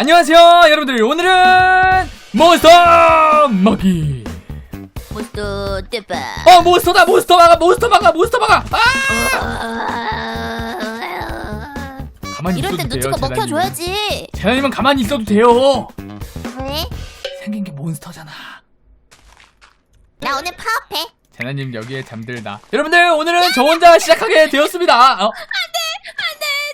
안녕하세요 여러분들 오늘은 몬스터 먹기 몬스터 대박. 어 몬스터다 몬스터 막아 몬스터 막아 몬스터 막아 아! 가만히 이럴 있어도 때 돼요 눈치가 재난님 먹혀줘야지. 재난님은 가만히 있어도 돼요 왜? 생긴 게 몬스터잖아 나 오늘 파업해. 재난님 여기에 잠들다 여러분들 오늘은 저 혼자 시작하게 되었습니다 어?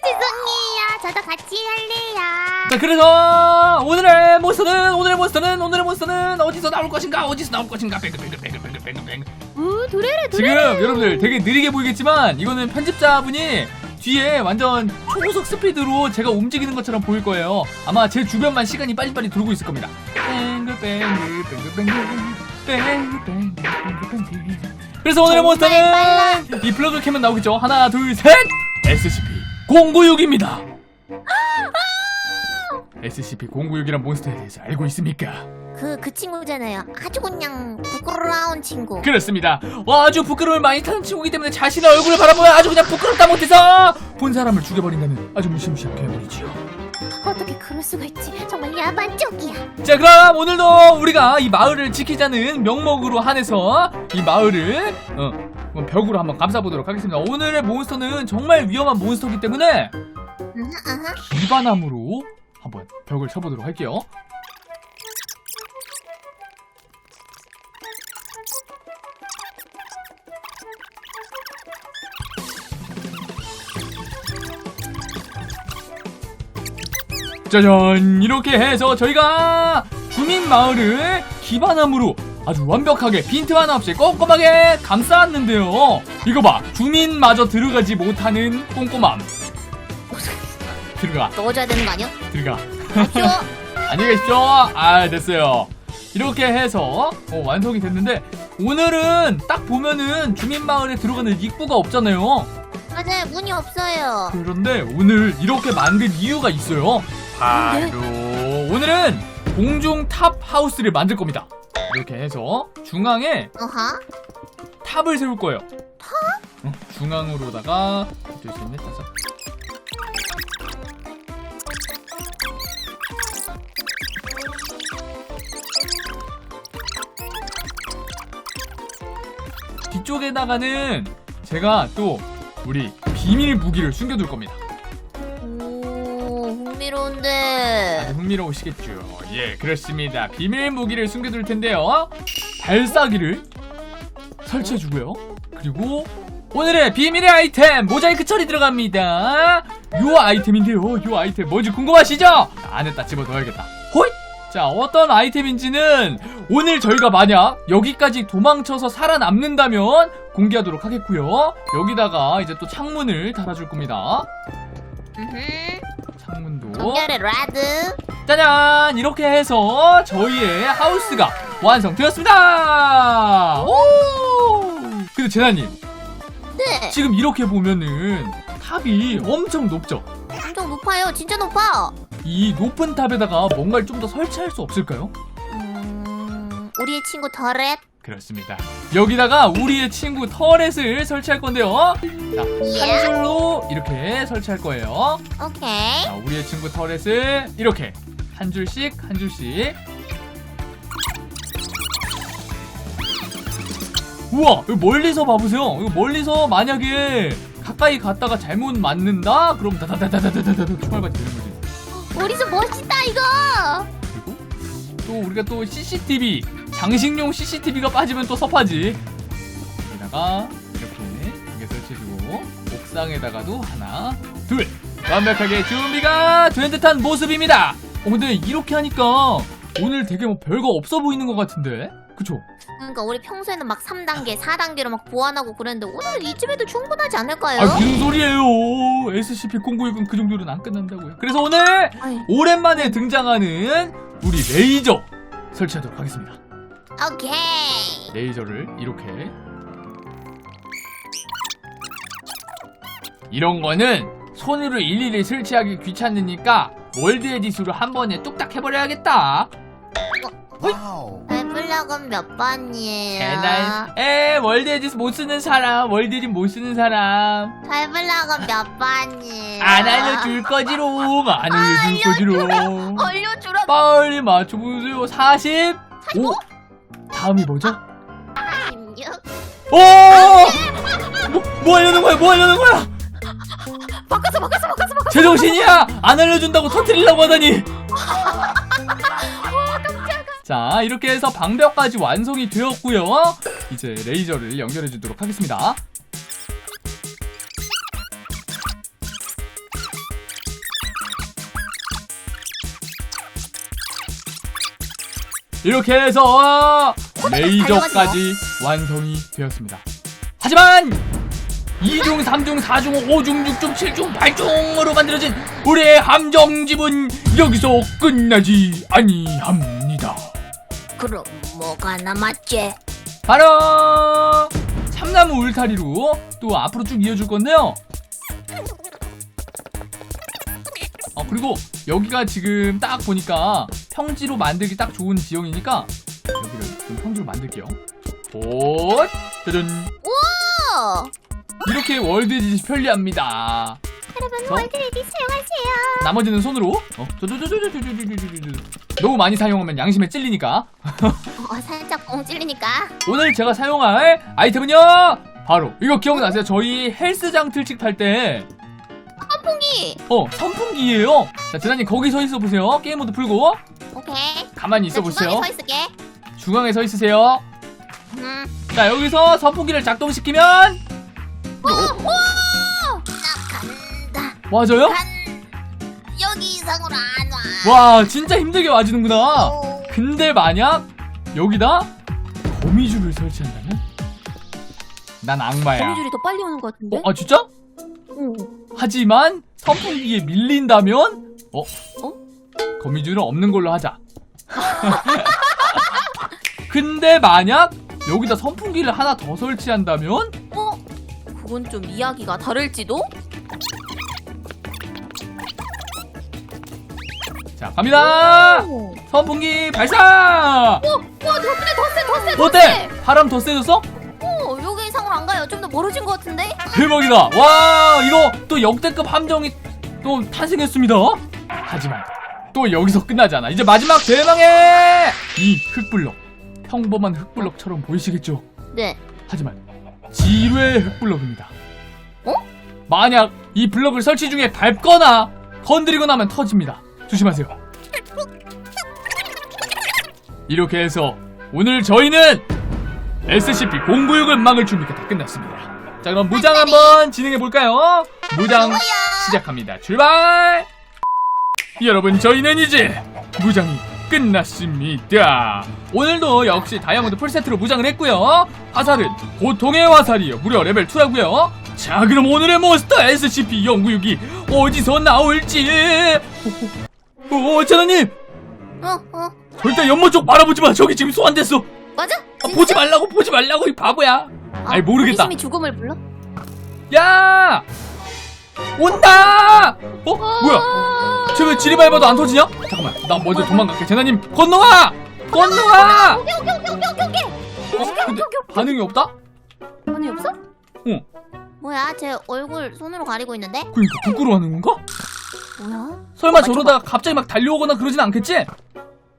죄송해요. 저도 같이 할래요. 자 그래서 오늘의 몬스터는 오늘의 몬스터는 오늘의 몬스터는 어디서 나올 것인가 어디서 나올 것인가 뱅글 뱅글 뱅글 뱅글 뱅글 우 도레레 지금 여러분들 되게 느리게 보이겠지만 이거는 편집자분이 뒤에 완전 초고속 스피드로 제가 움직이는 것처럼 보일 거예요. 아마 제 주변만 시간이 빨리빨리 돌고 있을 겁니다. 뱅글 뱅글 뱅글 뱅글 뱅글 뱅글 그래서 오늘의 정말 빨라. 몬스터는 이 블럭을 캐면 나오겠죠. 하나 둘셋 SCP-096입니다. SCP-096이란 몬스터에 대해서 알고 있습니까? 그, 그 친구잖아요. 아주 그냥 부끄러운 친구. 그렇습니다. 와, 아주 부끄러움을 많이 타는 친구이기 때문에 자신의 얼굴을 바라보면 아주 그냥 부끄럽다 못해서 본 사람을 죽여버린다는 아주 무시무시한 괴물이지요. 어떻게 그럴 수가 있지? 정말 야반 쪽이야. 자, 그럼 오늘도 우리가 이 마을을 지키자는 명목으로 한해서 이 마을을 어, 뭐 벽으로 한번 감싸보도록 하겠습니다. 오늘의 몬스터는 정말 위험한 몬스터이기 때문에. 기반함으로 한번 벽을 쳐보도록 할게요. 짜잔! 이렇게 해서 저희가 주민 마을을 기반함으로 아주 완벽하게 빈트 하나 없이 꼼꼼하게 감싸왔는데요. 이거 봐! 주민마저 들어가지 못하는 꼼꼼함 들어가 넣어줘야 되는 거 아니야? 들어가? 안녕히 계십시오 아 됐어요 이렇게 해서 어, 완성이 됐는데 오늘은 딱 보면은 주민마을에 들어가는 입구가 없잖아요 맞아요. 문이 없어요. 그런데 오늘 이렇게 만든 이유가 있어요. 바로 오늘은 공중 탑 하우스를 만들 겁니다. 이렇게 해서 중앙에 어하. 탑을 세울 거예요. 탑? 중앙으로다가 둘, 셋, 넷, 다섯. 뒤쪽에다가는 제가 또 우리 비밀 무기를 숨겨둘 겁니다. 오, 흥미로운데. 아주 흥미로우시겠죠. 예, 그렇습니다. 비밀 무기를 숨겨둘 텐데요. 발사기를 설치해주고요. 그리고 오늘의 비밀의 아이템 모자이크 처리 들어갑니다. 요 아이템인데요. 요 아이템 뭔지 궁금하시죠? 안에다 집어 넣어야겠다. 호잇! 자, 어떤 아이템인지는 오늘 저희가 만약 여기까지 도망쳐서 살아남는다면 공개하도록 하겠고요. 여기다가 이제 또 창문을 달아줄 겁니다. 창문도. 라드. 짜잔! 이렇게 해서 저희의 하우스가 완성되었습니다! 오! 근데 재나님, 네. 지금 이렇게 보면은 탑이 엄청 높죠? 엄청 높아요. 진짜 높아. 이 높은 탑에다가 뭔가를 좀 더 설치할 수 없을까요? 음, 우리의 친구 더렛. 그렇습니다. 여기다가 우리의 친구 터렛을 설치할 건데요. 자, 한 예. 줄로 이렇게 설치할 거예요. 오케이. 자, 우리의 친구 터렛을 이렇게 한 줄씩 한 줄씩 우와 이거 멀리서 봐보세요 이거 멀리서 만약에 가까이 갔다가 잘못 맞는다 그럼 다다다다다다다 총알 받이 되는 거지 머리서 멋있다 이거. 그리고 또 우리가 또 CCTV 장식용 CCTV가 빠지면 또 섭하지. 여기다가 이렇게 두개 설치해주고 옥상에다가도 하나 둘. 완벽하게 준비가 된 듯한 모습입니다. 어 근데 이렇게 하니까 오늘 되게 뭐 별거 없어 보이는 것 같은데? 그쵸? 그러니까 우리 평소에는 막 3단계, 4단계로 막 보완하고 그랬는데 오늘 이쯤에도 충분하지 않을까요? 아 무슨 소리예요? SCP-096은 그 정도로는 안 끝난다고요. 그래서 오늘 아이, 오랜만에 등장하는 우리 레이저 설치하도록 하겠습니다. 오케이. 레이저를 이렇게. 이런 거는 손으로 일일이 설치하기 귀찮으니까 월드 에디스로 한 번에 뚝딱 해버려야겠다 발블럭은 몇 번이에요? 에날 에 월드 에디스 못 쓰는 사람 월드 에디 못 쓰는 사람 발블럭은 몇 번이에요? 안 알려줄 거지롱 안 알려줄 거지롱 알려주라. 빨리 맞춰보세요 40오 다음이 뭐죠? 16. 오! 뭐, 뭐 하려는 거야? 뭐 하려는 거야? 바꿨어, 바꿨어, 바꿨어, 바꿨어. 제정신이야! 안 알려준다고 터트리려고 하다니! 자, 이렇게 해서 방벽까지 완성이 되었고요 이제 레이저를 연결해 주도록 하겠습니다. 이렇게 해서 레이저까지 완성이 되었습니다. 하지만 2중, 3중, 4중, 5중, 6중, 7중, 8중으로 만들어진 우리의 함정집은 여기서 끝나지 아니합니다. 그럼 뭐가 남았지? 바로 참나무 울타리로 또 앞으로 쭉 이어줄 건데요. 어 그리고 여기가 지금 딱 보니까 평지로 만들기 딱 좋은 지형이니까 여기를 좀 평지로 만들게요. 오, 짜잔. 어, 이렇게 월드 에디시 편리합니다. 여러분 저? 월드레디 사용하세요. 나머지는 손으로. 어, 저저저저저저저저저 너무 많이 사용하면 양심에 찔리니까. 어, 살짝 꽁 찔리니까. 오늘 제가 사용할 아이템은요. 바로 이거 기억나세요? 저희 헬스장 틀칙 탈때 선풍기. 어, 선풍기예요. 자, 재단님 거기 서 있어 보세요. 게임 모드 풀고 오케이. 가만히 있어 나 보세요. 중앙에 서 있을게. 중앙에 서 있으세요. 음. 자, 여기서 선풍기를 작동시키면 오, 오! 맞아요? 간. 여기 이상으로 안 와. 와, 진짜 힘들게 와주는구나. 오. 근데 만약 여기다 거미줄을 설치한다면 난 악마야. 거미줄이 더 빨리 오는 것 같은데? 어, 아 진짜? 응. 하지만 선풍기에 밀린다면 어? 어? 거미줄은 없는 걸로 하자. 근데 만약 여기다 선풍기를 하나 더 설치한다면 어? 그건 좀 이야기가 다를지도? 자 갑니다. 오. 선풍기 발사. 와, 더 세, 더 세, 더 세, 더 어때? 세. 바람 더 세졌어? 어, 여기 이상으로 안 가요. 좀 더 멀어진 것 같은데? 대박이다. 와 이거 또 역대급 함정이 또 탄생했습니다. 하지만 또 여기서 끝나지 않아. 이제 마지막 대망의 이 흙블럭. 평범한 흙블럭처럼 보이시겠죠? 네. 하지만 지뢰 흙블럭입니다. 어? 만약 이 블럭을 설치 중에 밟거나 건드리고 나면 터집니다. 조심하세요. 이렇게 해서 오늘 저희는 SCP-096을 막을 준비가 다 끝났습니다. 자 그럼 무장 한번 진행해 볼까요? 무장 시작합니다. 출발! 여러분 저희는 이제 무장이 끝났습니다. 오늘도 역시 다이아몬드 풀세트로 무장을 했고요. 화살은 고통의 화살이요. 무려 레벨 2라고요. 자 그럼 오늘의 몬스터 SCP-096이 어디서 나올지 오, 오 재나님 어, 어. 절대 연못 쪽 바라보지 마 저기 지금 소환됐어 맞아? 아, 보지 말라고 보지 말라고 이 바보야 아이, 모르겠다. 호기심이 죽음을 불러? 야 온다 어 뭐야 쟤왜 지리밟아도 안 터지냐 잠깐만 나 먼저 도망갈게 재나님 건너와 건너와 오케이, 오케이, 오케이, 오케이, 오케이. 어 근데 반응이 없다 반이 없어? 응. 뭐야? 제 얼굴 손으로 가리고 있는데? 그러니까 부끄러워하는 건가 뭐야? 설마 잠깐만, 저러다가 갑자기 막 달려오거나 그러진 않겠지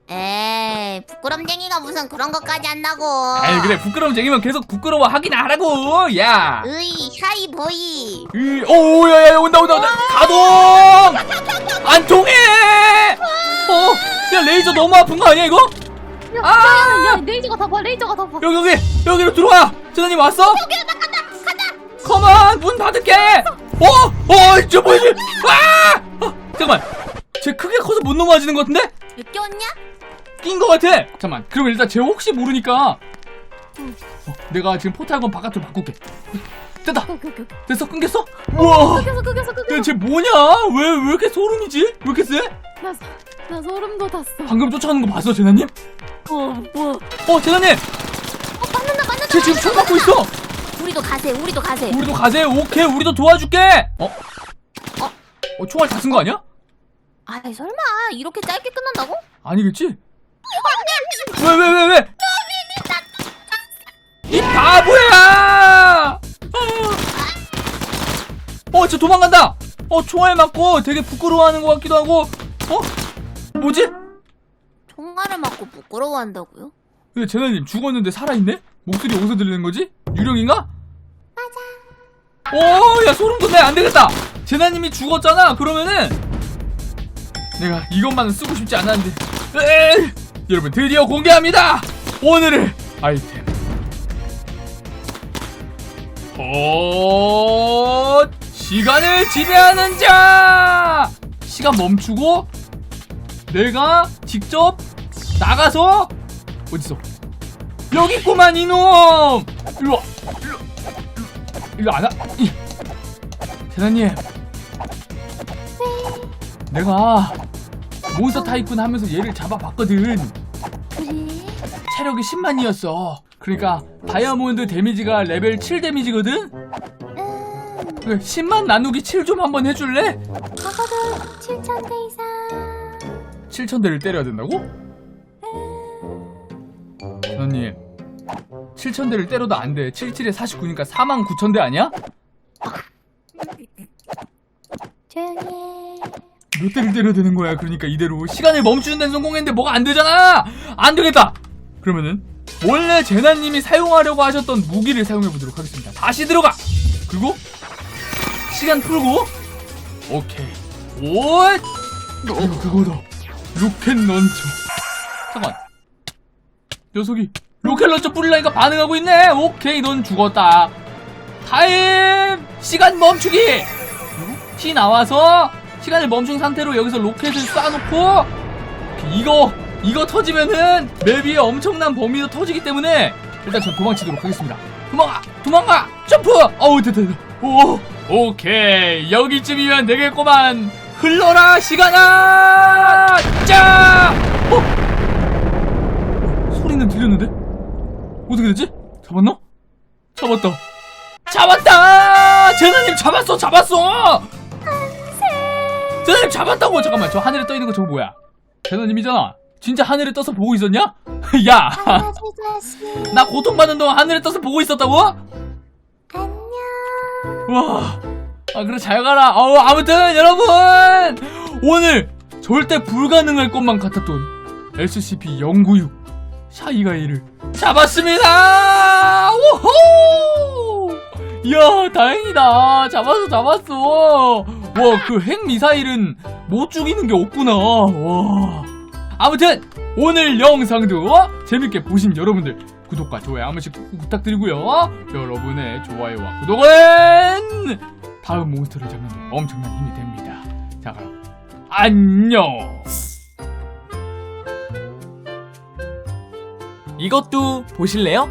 에이, 부끄럼쟁이가 무슨 그런 것까지 한다고. 에이 그래 부끄러움쟁이면 계속 부끄러워 하긴 하라고 야 으이, 샤이 보이. 으, 오, 야, 야, 온다, 온다, 온다. 가동! 안 통해! 어, 야, 레이저 너무 아픈 거 아니야, 이거? 아! 야, 레이저가 더 봐, 레이저가 더 봐. 여기, 여기, 여기로 들어와! 재나님 왔어? 여기, 나 간다, 간다! 컴온, 문 닫을게! 어, 어, 저 뭐지? 아! 넘어지는 것 같은데? 왔냐? 낀 것 같아! 잠깐만, 그럼 일단 쟤 혹시 모르니까. 어, 내가 지금 포탈건 바깥으로 바꿀게. 됐다! 오케이, 오케이, 오케이. 됐어, 끊겼어? 우와! 끄겼어, 끄겼어. 야, 쟤 뭐냐? 왜, 왜 이렇게 소름이지? 왜 이렇게 세? 나, 나 소름 돋았어. 방금 쫓아가는 거 봤어, 재나님? 어, 뭐. 어, 재나님! 어, 맞는다, 맞는다. 쟤 지금 총 갖고 있어! 우리도 가세, 우리도 가세. 우리도 가세, 오케이, 우리도 도와줄게! 어? 어? 어, 총알 다 쓴 거 아니야? 아이, 설마. 이렇게 짧게 끝난다고? 아니겠지? 왜 왜 왜 왜? 이 바보야! 어, 저 도망간다. 어, 총알 맞고 되게 부끄러워하는 것 같기도 하고. 어? 뭐지? 총알을 맞고 부끄러워한다고요? 근데 제나님 죽었는데 살아있네? 목소리 어디서 들리는 거지? 유령인가? 맞아. 오, 야 소름 돋네. 안 되겠다. 제나님이 죽었잖아. 그러면은 내가 이것만은 쓰고 싶지 않았는데. 에이! 여러분 드디어 공개합니다. 오늘의 아이템. 어, 시간을 지배하는 자. 시간 멈추고 내가 직접 나가서 어딨어? 여기 있구만 이놈! 일로 와 일로 일로, 일로 안 와? 이. 대나님 내가 몬스터 타이쿤 하면서 얘를 잡아봤거든 그래? 체력이 10만이었어 그러니까 다이아몬드 데미지가 레벨 7 데미지거든? 음, 그래, 10만 나누기 7 좀 한번 해줄래? 적어도 7천 대 이상. 7천 대를 때려야 된다고? 대나님 7천 대를 때려도 안돼 77에 49니까 4만 9천 대 아니야? 조용히 해. 몇 대를 때려야 되는 거야. 그러니까 이대로 시간을 멈추는 데는 성공했는데 뭐가 안 되잖아. 안 되겠다. 그러면은 원래 제나님이 사용하려고 하셨던 무기를 사용해 보도록 하겠습니다. 다시 들어가. 그리고 시간 풀고 오케이. 오. 이거 그거다. 로켓 런처. 잠깐. 녀석이 로켓 런처 뿌리려니까 반응하고 있네. 오케이, 넌 죽었다. 타임 시간 멈추기. T 나와서 시간을 멈춘 상태로 여기서 로켓을 쏴놓고 이거 이거 터지면은 맵 위에 엄청난 범위로 터지기 때문에 일단 전 도망치도록 하겠습니다. 도망가! 도망가! 점프! 어우 됐다 됐다. 오 오케이. 여기쯤이면 되겠구만. 흘러라 시간아! 짜! 어? 소리는 들렸는데? 어떻게 됐지? 잡았나? 잡았다. 잡았다! 제나님 잡았어 잡았어 제나님 잡았다고 잠깐만 저 하늘에 떠 있는 거 저거 뭐야 제나님이잖아 진짜 하늘에 떠서 보고 있었냐 야 하나 최자씨. 나 고통받는 동안 하늘에 떠서 보고 있었다고? 안녕. 와. 아, 그래, 잘 가라. 어, 아무튼, 여러분! 오늘 절대 불가능할 것만 같았던 SCP-096 샤이가이를 잡았습니다! 우호! 이야, 다행이다. 잡았어, 잡았어. 와, 그 핵 미사일은 못 죽이는 게 없구나. 와. 아무튼, 오늘 영상도 재밌게 보신 여러분들 구독과 좋아요 한 번씩 부탁드리고요. 여러분의 좋아요와 구독은 다음 몬스터를 잡는 데 엄청난 힘이 됩니다. 자, 그럼 안녕. 이것도 보실래요?